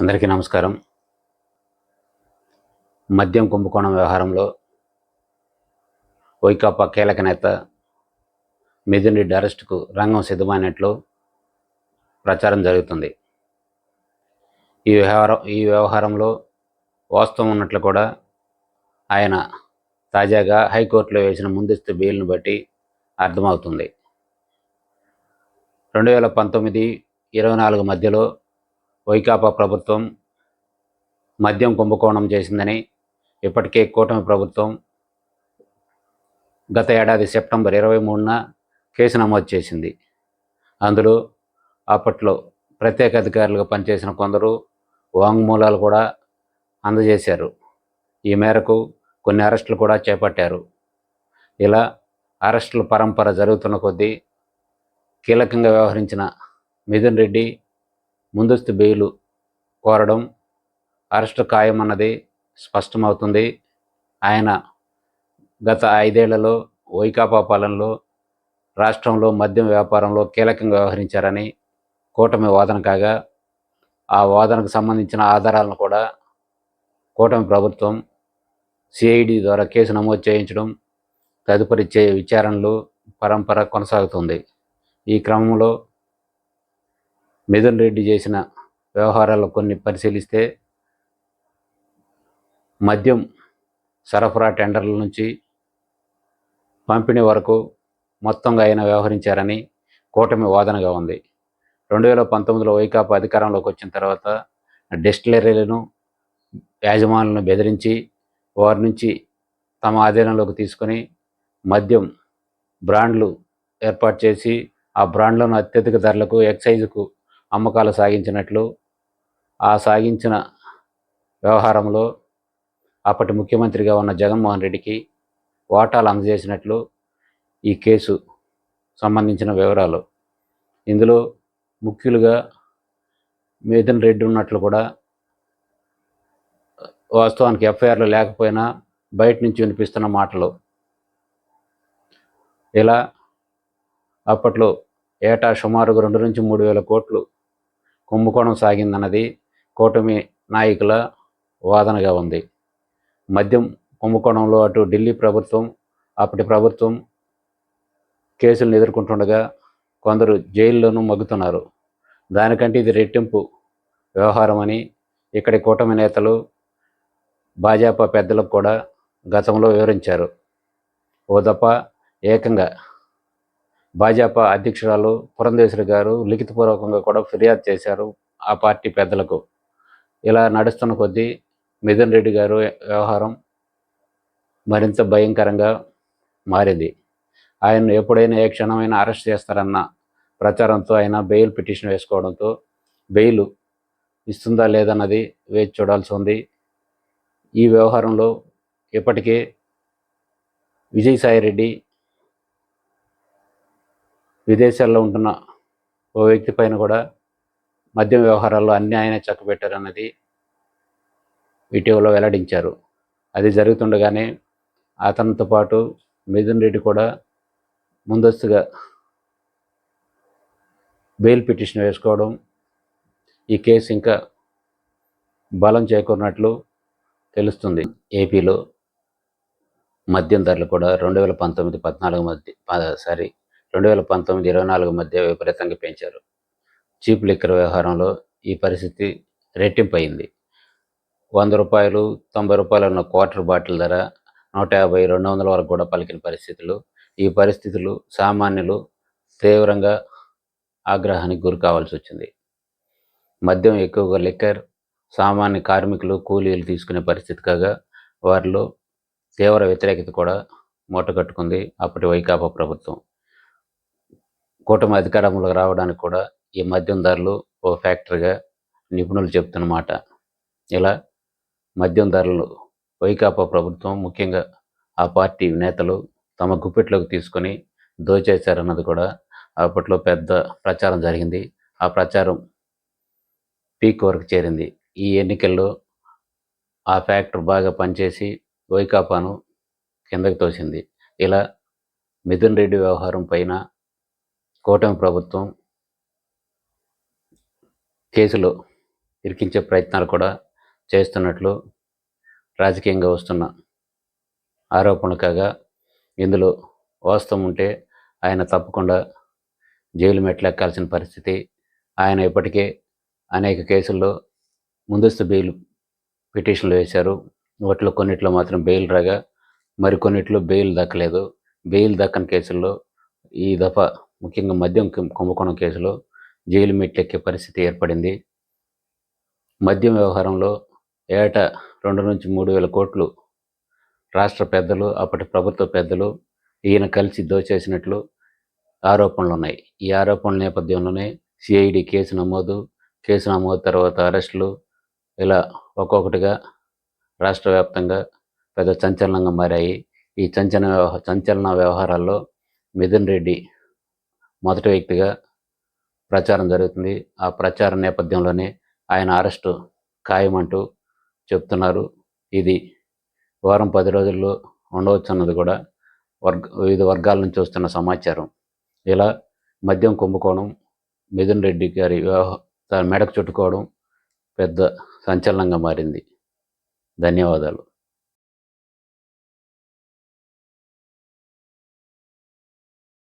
అందరికీ నమస్కారం. మద్యం కుంభకోణం వ్యవహారంలో వైకాపా కీలక నేత మిథున్ రెడ్డి అరెస్టుకు రంగం సిద్ధమైనట్లు ప్రచారం జరుగుతుంది. ఈ వ్యవహారం ఈ వ్యవహారంలో వాస్తవం ఉన్నట్లు కూడా ఆయన తాజాగా హైకోర్టులో వేసిన ముందస్తు బెయిల్ను బట్టి అర్థమవుతుంది. రెండు వేల పంతొమ్మిది ఇరవై నాలుగు మధ్యలో వైకాపా ప్రభుత్వం మద్యం కుంభకోణం చేసిందని ఇప్పటికే కూటమి ప్రభుత్వం గత ఏడాది సెప్టెంబర్ ఇరవై మూడున కేసు నమోదు చేసింది. అందులో అప్పట్లో ప్రత్యేక అధికారులుగా పనిచేసిన కొందరు వాంగ్మూలాలు కూడా అందజేశారు. ఈ మేరకు కొన్ని అరెస్టులు కూడా చేపట్టారు. ఇలా అరెస్టుల పరంపర జరుగుతున్న కొద్దీ కీలకంగా వ్యవహరించిన మిథున్ రెడ్డి ముందస్తు బెయిలు కోరడం అరెస్టు ఖాయమన్నది స్పష్టమవుతుంది. ఆయన గత ఐదేళ్ళలో వైకాపా పాలనలో రాష్ట్రంలో మద్యం వ్యాపారంలో కీలకంగా వ్యవహరించారని కూటమి వాదన కాగా ఆ వాదనకు సంబంధించిన ఆధారాలను కూడా కూటమి ప్రభుత్వం సిఐడి ద్వారా కేసు నమోదు చేయించడం తదుపరి చే విచారణలు పరంపర కొనసాగుతుంది. ఈ క్రమంలో మిథున్ రెడ్డి చేసిన వ్యవహారాలు కొన్ని పరిశీలిస్తే మద్యం సరఫరా టెండర్ల నుంచి పంపిణీ వరకు మొత్తంగా ఆయన వ్యవహరించారని కూటమి వాదనగా ఉంది. రెండు వేల పంతొమ్మిదిలో వైకాపా అధికారంలోకి వచ్చిన తర్వాత డిస్టిలరీలను యాజమానులను బెదిరించి వారి నుంచి తమ ఆధీనంలోకి తీసుకొని మద్యం బ్రాండ్లు ఏర్పాటు చేసి ఆ బ్రాండ్లను అత్యధిక ధరలకు ఎక్సైజ్కు అమ్మకాలు సాగించినట్లు ఆ సాగించిన వ్యవహారంలో అప్పటి ముఖ్యమంత్రిగా ఉన్న జగన్మోహన్ రెడ్డికి వాటాలు అందజేసినట్లు ఈ కేసు సంబంధించిన వివరాలు. ఇందులో ముఖ్యులుగా మేదన్ రెడ్డి ఉన్నట్లు కూడా వాస్తవానికి ఎఫ్ఐఆర్లు లేకపోయినా బయట నుంచి వినిపిస్తున్న మాటలు. ఇలా అప్పట్లో ఏటా సుమారుగా రెండు నుంచి మూడు వేల కోట్లు కుంభకోణం సాగిందన్నది కూటమి నాయకుల వాదనగా ఉంది. మద్యం కుంభకోణంలో అటు ఢిల్లీ ప్రభుత్వం అప్పటి ప్రభుత్వం కేసులను ఎదుర్కొంటుండగా కొందరు జైల్లోనూ మగ్గుతున్నారు. దానికంటే ఇది రెట్టింపు వ్యవహారం అని ఇక్కడి కూటమి నేతలు భాజపా పెద్దలకు కూడా గతంలో వివరించారు. ఓ ఏకంగా భాజపా అధ్యక్షురాలు పురంధేశ్వరి గారు లిఖితపూర్వకంగా కూడా ఫిర్యాదు చేశారు ఆ పార్టీ పెద్దలకు. ఇలా నడుస్తున్న కొద్దీ మిథున్ రెడ్డి గారు వ్యవహారం మరింత భయంకరంగా మారింది. ఆయన్ను ఎప్పుడైనా ఏ క్షణమైనా అరెస్ట్ చేస్తారన్న ప్రచారంతో ఆయన బెయిల్ పిటిషన్ వేసుకోవడంతో బెయిల్ ఇస్తుందా లేదన్నది వేచి చూడాల్సి ఉంది. ఈ వ్యవహారంలో ఇప్పటికే విజయసాయి రెడ్డి విదేశాల్లో ఉంటున్న ఓ వ్యక్తి పైన కూడా మద్యం వ్యవహారాల్లో అన్ని చక్కబెట్టారన్నది ఇటీవల వెల్లడించారు. అది జరుగుతుండగానే అతనితో పాటు మిథున్ రెడ్డి కూడా ముందస్తుగా బెయిల్ పిటిషన్ వేసుకోవడం ఈ కేసు ఇంకా బలం చేకూరినట్లు తెలుస్తుంది. ఏపీలో మద్యం ధరలు కూడా రెండు వేల పంతొమ్మిది పద్నాలుగు మధ్య సారీ రెండు వేల పంతొమ్మిది ఇరవై నాలుగు మధ్య విపరీతంగా పెంచారు. చీప్ లిక్కర్ వ్యవహారంలో ఈ పరిస్థితి రెట్టింపు అయింది వంద రూపాయలు తొంభై రూపాయలు ఉన్న క్వార్టర్ బాటిల్ ధర నూట యాభై రెండు వందల వరకు కూడా పలికిన పరిస్థితులు. ఈ పరిస్థితులు సామాన్యులు తీవ్రంగా ఆగ్రహానికి గురి కావాల్సి వచ్చింది. మద్యం ఎక్కువగా లిక్కర్ సామాన్య కార్మికులు కూలీలు తీసుకునే పరిస్థితి కాగా వారిలో తీవ్ర వ్యతిరేకత కూడా మూటగట్టుకుంది అప్పటి వైకాపా ప్రభుత్వం. కూటమి అధికారంలోకి రావడానికి కూడా ఈ మద్యం ధరలు ఓ ఫ్యాక్టరీగా నిపుణులు చెప్తున్నమాట. ఇలా మద్యం ధరలు వైకాపా ప్రభుత్వం ముఖ్యంగా ఆ పార్టీ నేతలు తమ గుప్పెట్లోకి తీసుకొని దోచేశారన్నది కూడా అప్పట్లో పెద్ద ప్రచారం జరిగింది. ఆ ప్రచారం పీక్ వరకు చేరింది. ఈ ఎన్నికల్లో ఆ ఫ్యాక్టర్ బాగా పనిచేసి వైకాపాను కిందకి తోసింది. ఇలా మిథున్ రెడ్డి వ్యవహారం పైన కూటమి ప్రభుత్వం కేసులో ఇరికించే ప్రయత్నాలు కూడా చేస్తున్నట్లు రాజకీయంగా వస్తున్న ఆరోపణలు కాగా ఇందులో వాస్తవం ఉంటే ఆయన తప్పకుండా జైలు మెట్లెక్కాల్సిన పరిస్థితి ఆయన ఇప్పటికే అనేక కేసుల్లో ముందస్తు బెయిల్ పిటిషన్లు వేశారు. వాటిలో కొన్నిట్లో మాత్రం బెయిల్ రాగా మరికొన్నిట్లో బెయిల్ దక్కలేదు. బెయిల్ దక్కని కేసుల్లో ఈ దఫా ముఖ్యంగా మద్యం కుంభకోణం కేసులో జైలు మెట్లెక్కే పరిస్థితి ఏర్పడింది. మద్యం వ్యవహారంలో ఏటా రెండు నుంచి మూడు వేల కోట్లు రాష్ట్ర పెద్దలు అప్పటి ప్రభుత్వ పెద్దలు ఈయన కలిసి దోచేసినట్లు ఆరోపణలు ఉన్నాయి ఈ ఆరోపణల నేపథ్యంలోనే సిఐడి కేసు నమోదు కేసు నమోదు తర్వాత అరెస్టులు ఇలా ఒక్కొక్కటిగా రాష్ట్ర వ్యాప్తంగా పెద్ద సంచలనంగా మారాయి. ఈ సంచలన వ్యవహ సంచలన వ్యవహారాల్లో మిథున్ రెడ్డి మొదటి వ్యక్తిగా ప్రచారం జరుగుతుంది. ఆ ప్రచార నేపథ్యంలోనే ఆయన అరెస్టు ఖాయమంటూ చెప్తున్నారు. ఇది వారం పది రోజుల్లో ఉండవచ్చు అన్నది కూడా వర్గ వివిధ వర్గాల నుంచి వస్తున్న సమాచారం. ఇలా మద్యం కుంభకోణం మిథున్ రెడ్డి గారి వ్యవహ తన మెడకు చుట్టుకోవడం పెద్ద సంచలనంగా మారింది. ధన్యవాదాలు.